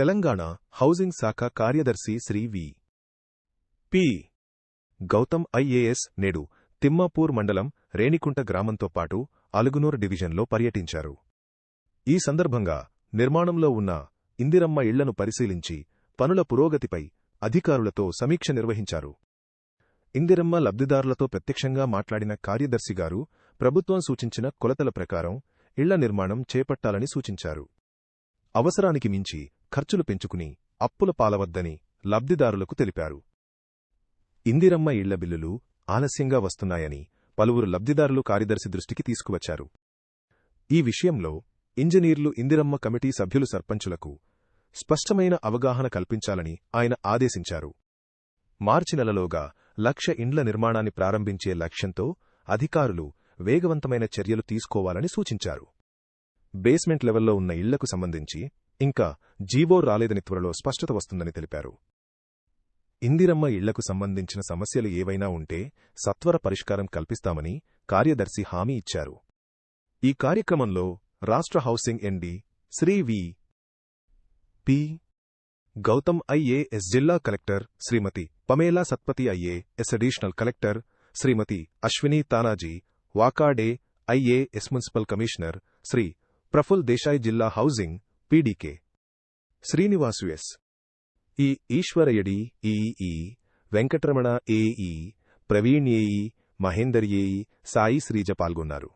Telangana housing శాఖ కార్యదర్శి Shri V. P. Gautam IAS నేడు తిమ్మాపూర్ మండలం రేణికుంట గ్రామంతో పాటు అలుగునూర్ డివిజన్లో పర్యటించారు. ఈ సందర్భంగా నిర్మాణంలో ఉన్న ఇందిరమ్మ ఇళ్ళను పరిశీలించి పనుల పురోగతిపై అధికారులతో సమీక్ష నిర్వహించారు. ఇందిరమ్మ లబ్ధిదారులతో ప్రత్యక్షంగా మాట్లాడిన కార్యదర్శిగారు ప్రభుత్వం సూచించిన కొలతల ప్రకారం ఇళ్ళ నిర్మాణం చేపట్టాలని సూచించారు. అవసరానికి మించి ఖర్చులు పెంచుకుని అప్పుల పాలవద్దని లబ్ధిదారులకు తెలిపారు. ఇందిరమ్మ ఇళ్ళ బిల్లులు ఆలస్యంగా వస్తున్నాయని పలువురు లబ్ధిదారులు కార్యదర్శి దృష్టికి తీసుకువచ్చారు. ఈ విషయంలో ఇంజనీర్లు ఇందిరమ్మ కమిటీ సభ్యులు సర్పంచులకు స్పష్టమైన అవగాహన కల్పించాలని ఆయన ఆదేశించారు. మార్చి నెలలోగా లక్ష ఇండ్ల నిర్మాణాన్ని ప్రారంభించే లక్ష్యంతో అధికారులు వేగవంతమైన చర్యలు తీసుకోవాలని సూచించారు. బేస్మెంట్ లెవెల్లో ఉన్న ఇళ్ళకు సంబంధించి ఇంకా జీవో రాలేదని త్వరలో స్పష్టత వస్తుందని తెలిపారు. ఇందిరమ్మ ఇళ్ళకు సంబంధించిన సమస్యలు ఏవైనా ఉంటే సత్వర పరిష్కారం కల్పిస్తామని కార్యదర్శి హామీ ఇచ్చారు. ఈ కార్యక్రమంలో రాష్ట్ర housing MD Shri V. P. Gautam IAS జిల్లా collector Shrimati Pamela Satpathy IAS additional collector Shrimati Ashwini Tanaji Wakade IAS municipal commissioner Shri Praful Desai జిల్లా housing PD K. Srinivasu S. E ఈశ్వరయడి EE Venkataramana AE Praveen AE Mahender AE Sai Srija పాల్గొన్నారు.